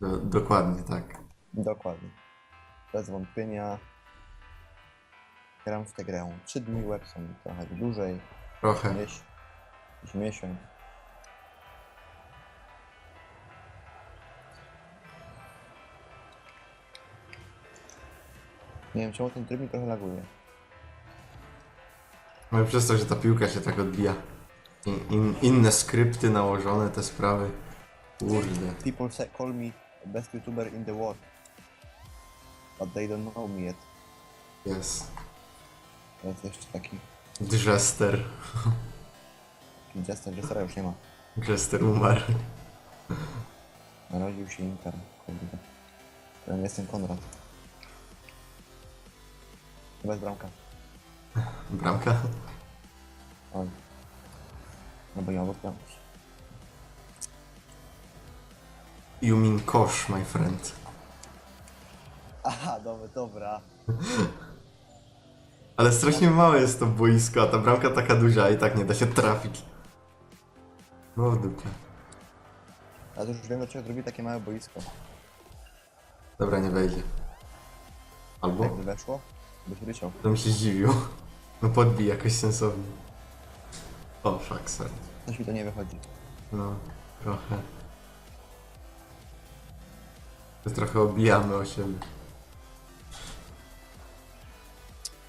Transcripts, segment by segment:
Do, dokładnie, tak. Dokładnie. Bez wątpienia. Gram w tę grę 3 dni, łeb są trochę dłużej. Trochę. Mieś, jakiś miesiąc. Nie wiem czemu ten tryb mi trochę laguje. No i przez to, że ta piłka się tak odbija. In, in, inne skrypty nałożone, te sprawy. Kurde. People say, call me best YouTuber in the world. But they don't know me yet. Jest. Jest jeszcze taki, Drzester. taki jester, że już nie ma. Drzester umarł. Narodził się Inkar, kurde. Ja jestem Konrad. Jest bramka. Bramka. Oj. No bo ja odpiąć. You mean kosz, my friend. Aha, dobra, dobra. Ale strasznie małe jest to boisko, a ta bramka taka duża i tak nie da się trafić. No w dupie. A to już wiem, dlaczego zrobili takie małe boisko. Dobra, nie wejdzie. Albo? Jakby weszło, byś ryczał. To mi się zdziwił. No podbij jakoś sensownie. O, fuck, sorry. Coś mi to nie wychodzi. No, trochę. To trochę obijamy o siebie.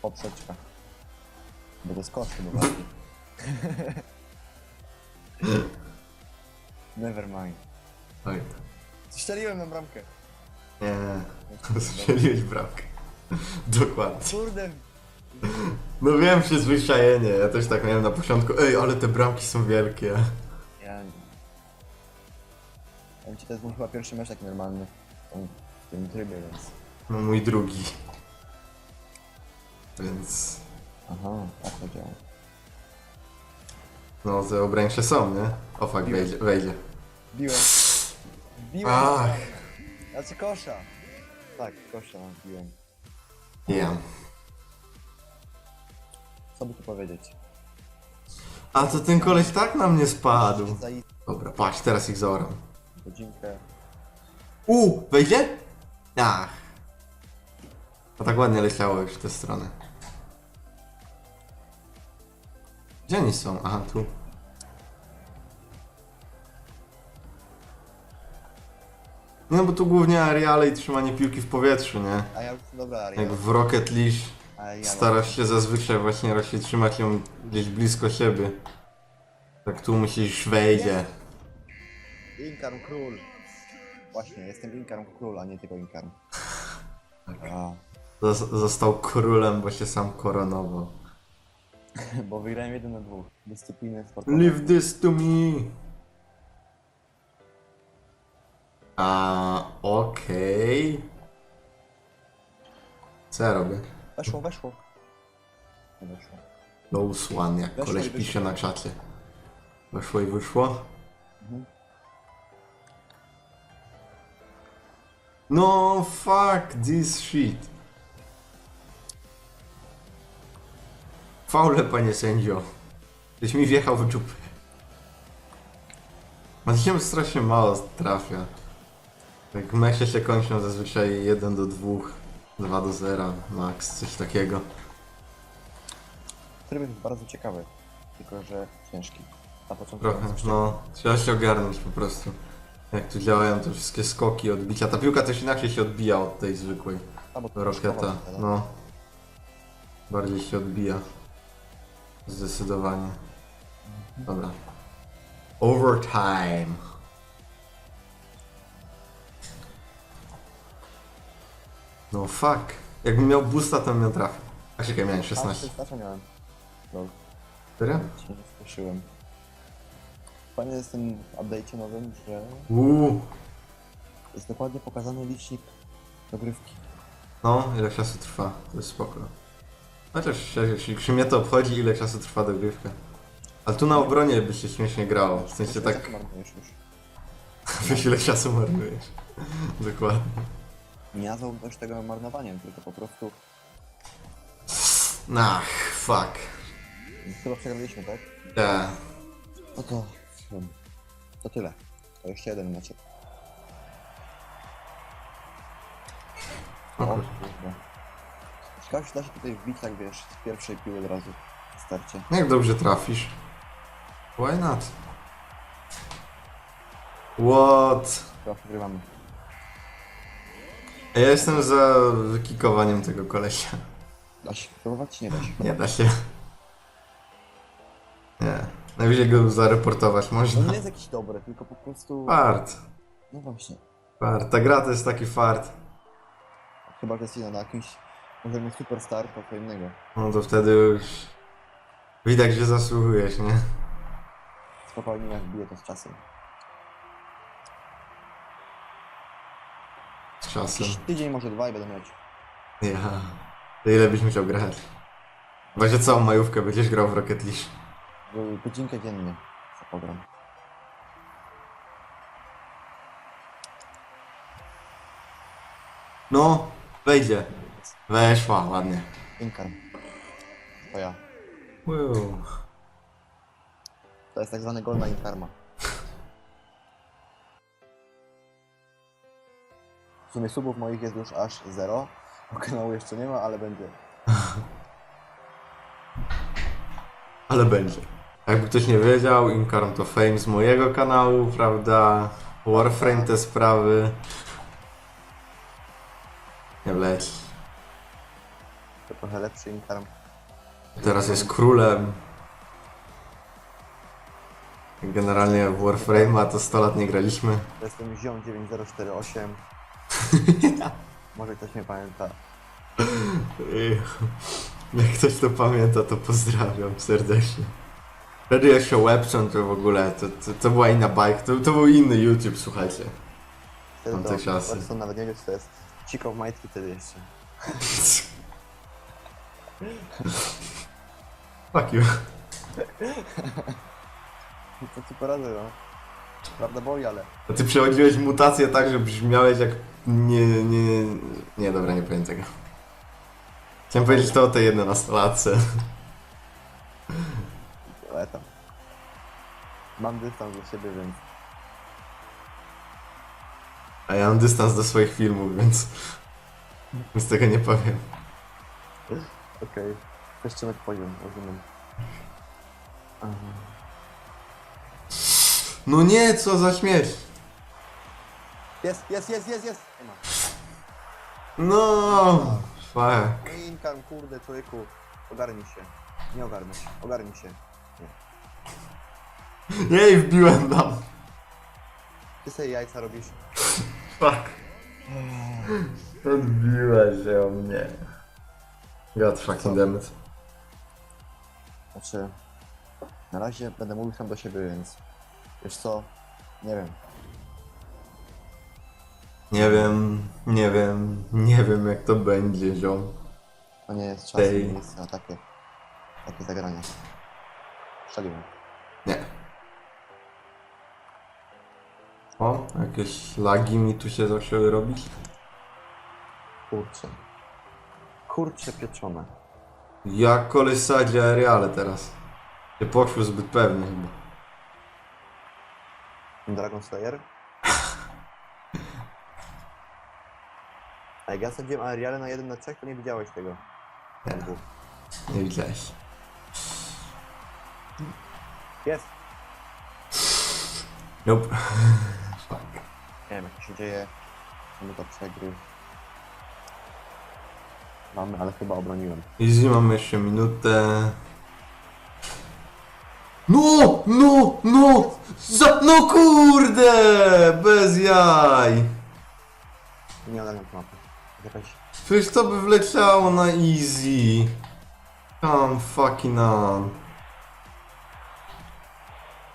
Poprzeczka. Bo to skoczy, bo bardziej. Never mind. Oj. Strzeliłem na bramkę. Nie, strzeliłeś bramkę. Dokładnie. Kurde. No wiem, przyzwyczajenie. Ja też tak miałem na początku. Ej, ale te bramki są wielkie. Ja nie. Powiem ci, to jest mój chyba pierwszy mecz taki normalny. W tym- trybie, więc... No mój drugi. Więc... Aha, tak to działa. No, te obrańcze są, nie? O fuck, wejdzie, wejdzie. Biłem. Biłem. Ach. Znaczy kosza. Tak, kosza biłem. Ja. Co by tu powiedzieć? A to ten koleś tak na mnie spadł. Za Dobra, patrz, teraz ich zaoram. godzinkę. U, wejdzie? Ach. To tak ładnie leciało już w tę stronę. Gdzie oni są? Aha, tu. No bo tu głównie areale i trzymanie piłki w powietrzu, nie? A ja już, dobra, Aria. Jak w Rocket League A ja starasz się zazwyczaj właśnie raczej trzymać ją gdzieś blisko siebie. Tak tu musisz wejdzie. Inkarm Król. Właśnie, jestem Inkarm Król, a nie tylko Inkarm. A, Zos- Został królem, bo się sam koronował. bo wygrałem jeden na dwóch. Dyscypliny sportowe. Leave this to me. A, okej. Co ja robię? Weszło, weszło. Nie weszło. Low one, jak Weszło koleś wyszło. pisze na czacie. Weszło i wyszło? Mhm. No, fuck this shit. Faule, panie sędzio. Tyś mi wjechał w dżupę. Macie strasznie mało trafia. Jak mecze się kończą zazwyczaj 1 do 2, 2 do 0, max, coś takiego. Tryb jest bardzo ciekawy, tylko że ciężki. Na początku Trochę, no, trzeba się ogarnąć po prostu. Jak tu działają te wszystkie skoki, odbicia. Ta piłka też inaczej się odbija od tej zwykłej. To Roketa, szkoła, no. Bardziej się odbija. Zdecydowanie. Dobra. Overtime. No fuck. Jakbym miał boosta, to bym miał trafił. A czekaj, miałem 16. 16 miałem. Lol, Serio? się nie spieszyłem. Fajnie jest w tym update'cie nowym, że Uuu. jest dokładnie pokazany licznik dogrywki. No, ile czasu trwa, to jest spoko. Chociaż jeśli przy mnie to obchodzi, ile czasu trwa dogrywka. Ale tu na obronie by się śmiesznie grało, w sensie tak, marnujesz już. wiesz ile czasu marnujesz. Dokładnie. Nie nazwałbym też tego marnowaniem, tylko po prostu Ach, fuck. chyba przegraliśmy, tak? Ja. No to... To tyle. To jeszcze jeden meczek. O, O, kurde. Ciekawe, czy da się tutaj wbić, tak wiesz, z pierwszej piły od razu. W starcie. Jak dobrze trafisz? Why not? What? Chyba przegrywamy. Ja jestem za wykikowaniem tego kolesia. Da się próbować, czy nie da się? Nie da się. Nie. Najwyżej go zareportować No można. nie jest jakiś dobry, tylko po prostu... Fart. No właśnie. Fart. Ta gra to jest taki fart. Chyba, że jest na jakimś... Może mieć superstar, to co innego. No to wtedy już widać, że zasługujesz, nie? Spokojnie, jak bije to z czasem. Z czasem. Jakiś tydzień, może dwa i będę mieć. Ja. To ile byś musiał grać? Że całą majówkę będziesz grał w Rocket League. Był godzinkę dziennie. Co program. No, wejdzie. Weszła, ładnie. Inkarm. To ja. Wow. To jest tak zwany gol na Inkarma. W sumie subów moich jest już aż zero. Bo kanału jeszcze nie ma, ale będzie. Ale będzie. Jakby ktoś nie wiedział, Incarn to fame z mojego kanału, prawda? Warframe te sprawy. Nie wleć. To trochę lepszy Inkarm. Teraz jest królem. Generalnie w Warframe'a to 100 lat nie graliśmy. Jestem Ziom 9048. Może ktoś mnie pamięta. Jak ktoś to pamięta, to pozdrawiam serdecznie. Wtedy jeszcze Webson to w ogóle, to, to, to była inna bajka, to, to był inny YouTube, słuchajcie. Wtedy Tamte to czasy. Webson nawet nie wiem, to jest Chico w majtki wtedy jeszcze. Fuck you. No Co ci poradzę, no. Prawda boli, ale... A ty przechodziłeś mutację tak, że brzmiałeś jak... Nie, nie, nie, dobra, nie powiem tego. Chciałem powiedzieć to o tej 11-latce. Mam dystans do siebie, więc... A ja mam dystans do swoich filmów, więc... Więc tego nie powiem. Okej. Kościołek poziom, rozumiem. Aha. No nie, co za śmierć. Jest, jest, jest, jest, jest! Nie ma. No, fuck. Inkarm, kurde, człowieku. Ogarnij się. Nie ogarnij się. Ogarnij się. Jej, wbiłem tam. Ty sobie jajca robisz. Fuck. Odbiła się o mnie. God fucking damn it. Znaczy... Na razie będę mówił sam do siebie, więc... Wiesz co? Nie wiem. Nie wiem, nie wiem, nie wiem jak to będzie, ziom. To nie jest czas Tej. i miejsce na takie... Takie zagrania. Strzeliłem. Nie. O, jakieś lagi mi tu się zaczęły robić. Kurczę. Kurcze pieczone. Ja koleś sadzi aeriale teraz. Nie poszły zbyt pewnie chyba. Dragon Slayer? A jak ja sadziłem Ariale na 1 na 3, to nie widziałeś tego. Nie. Nie widziałeś. Jest! Nope. Nie wiem, jak to się dzieje. Mamy to przegry. Mamy, ale chyba obroniłem. Easy, mamy jeszcze minutę. No, no, no! Za, no kurde! Bez jaj! Nie ogarniam mapy. Jakaś... Przecież to by wleciało na easy. Come fucking on.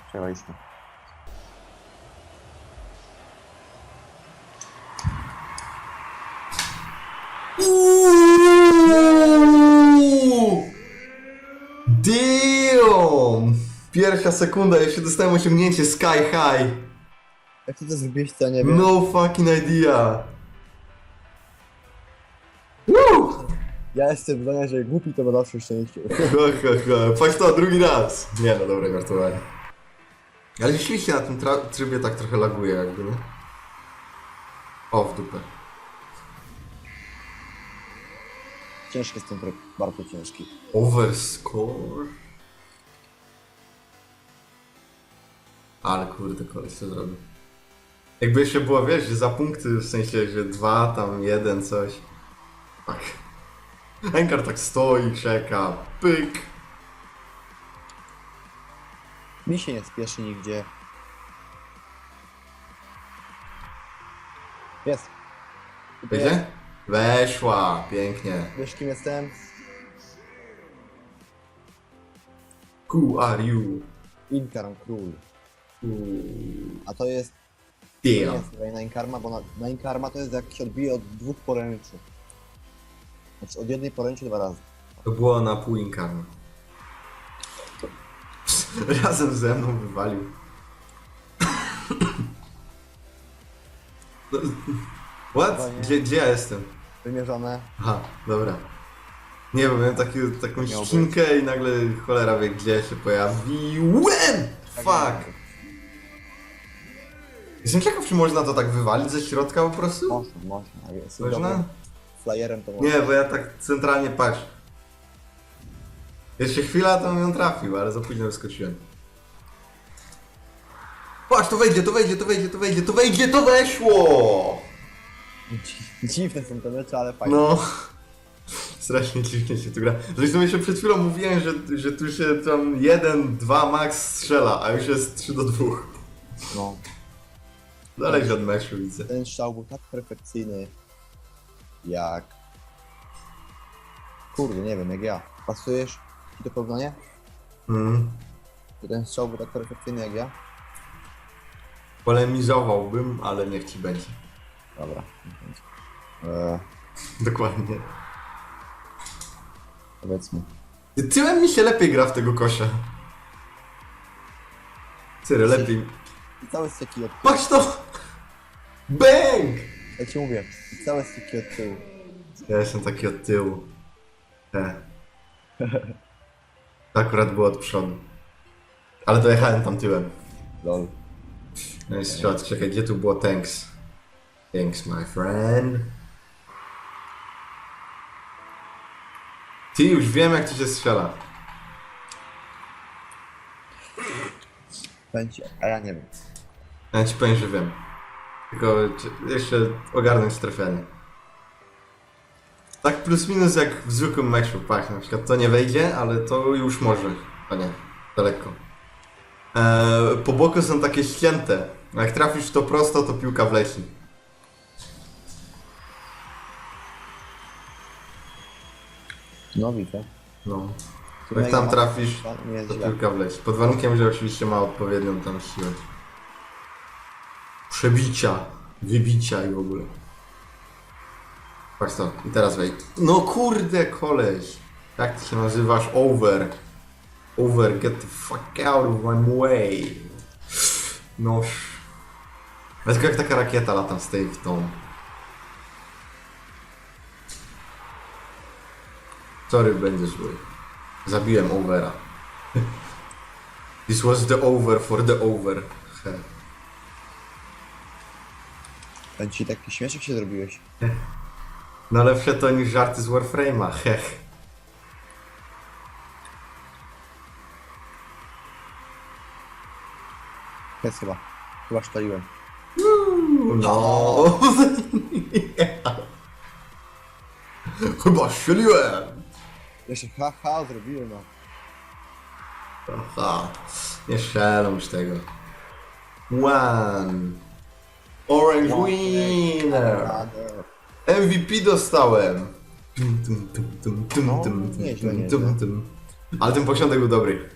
Przegraliśmy. Pierwsza sekunda, jeszcze dostałem osiągnięcie Sky High. Jak ty to zrobiłeś, to nie wiem. No fucking idea. Woo! Ja jestem zdania, że głupi to ma zawsze szczęście. Patrz to, drugi raz. Nie no, dobre żartowanie. Ale rzeczywiście na tym tra- trybie tak trochę laguje jakby, nie? O, w dupę. Ciężki jest ten tryb, bardzo ciężki. Overscore? Ale kurde, koleś to zrobił. Jakby jeszcze było, wiesz, za punkty, w sensie, że dwa, tam jeden, coś. Tak. Enkar tak stoi, czeka, pyk. Mi się nie spieszy nigdzie. Jest. Tutaj jest. Wiecie? Weszła, pięknie. Wiesz kim jestem? Who are you? Inkarm Król. Who... A to jest... To nie Damn. jest na Inkarma, bo na, na Inkarma to jest jak się odbije od dwóch poręczy. Znaczy od jednej poręczy dwa razy. To było na pół inkarma. Razem ze mną wywalił. No, What? Gdzie, gdzie ja jestem? Wymierzone. Aha, dobra. Nie wiem, miałem taki, taką Miał ścinkę i nagle cholera wie gdzie się pojawiłem! Fuck! Jestem ciekaw, czy można to tak wywalić ze środka po prostu? Można, można. A jest Można? Flyerem to można. Nie, bo ja tak centralnie patrz. Jeszcze chwila, to bym ją trafił, ale za późno wyskoczyłem. Patrz, to wejdzie, to wejdzie, to wejdzie, to wejdzie, to wejdzie, to weszło! Dziwne są te mecze, ale fajne. No. Strasznie dziwnie się tu gra. Zresztą jeszcze przed chwilą mówiłem, że, że tu się tam 1, 2 max strzela, a już jest 3 do 2. no. Zależy od meczu, widzę. Ten strzał był tak perfekcyjny, jak... Kurde, nie wiem, jak ja. Pasujesz ci to porównanie? Mm. Że ten strzał był tak perfekcyjny jak ja? Polemizowałbym, ale niech ci będzie. Dobra. Eee, Dokładnie. powiedzmy. Tyłem mi się lepiej gra w tego kosza. Serio, lepiej. I całe styki od tyłu. Patrz to! Bang! Jak ci mówię, i całe styki od tyłu. Ja jestem taki od tyłu. Te. To akurat było od przodu. Ale dojechałem tam tyłem. Lol. No i strzelać, czekaj, gdzie tu było thanks? Thanks, my friend. Ty już wiem, jak to się strzela. Pęci, a ja nie wiem. Ja ci powiem, że wiem. Tylko jeszcze ogarnąć trafianie. Tak plus minus jak w zwykłym meczu, patrz, na przykład to nie wejdzie, ale to już może. A nie, daleko. Eee, po boku są takie ścięte. Jak trafisz to prosto, to piłka wleci. No widzę. No. Jak tam trafisz, to to piłka wleci. Pod warunkiem, że oczywiście ma odpowiednią tam siłę. Przebicia, wybicia i w ogóle. Patrz to, i teraz wejdź. No kurde, koleś. Jak ty się nazywasz? Over. Over, get the fuck out of my way. No. Ale tylko jak taka rakieta lata z tej w tą. Sorry, będzie zły. Zabiłem overa. This was the over for the over. He. Pęci, taki śmieszek się zrobiłeś. No lepsze to niż żarty z Warframe'a, hech. Jest chyba. Chyba szczeliłem. No. Chyba strzeliłem. Jeszcze haha zrobiłem, no. Aha, nie strzelam już tego. One. Orange winner. Brother. MVP dostałem. Tum, tum, tum, tum, tum, No, tum, tum, nieźle, tum, nieźle. tum, tum. Ale ten posiadek był dobry.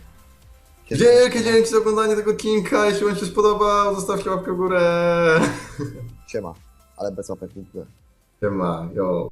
Kiedy- Wielkie dzięki za oglądanie tego odcinka. Jeśli wam się spodobał, zostawcie łapkę w górę. Siema. Ale bez łapek w górę. Siema, yo.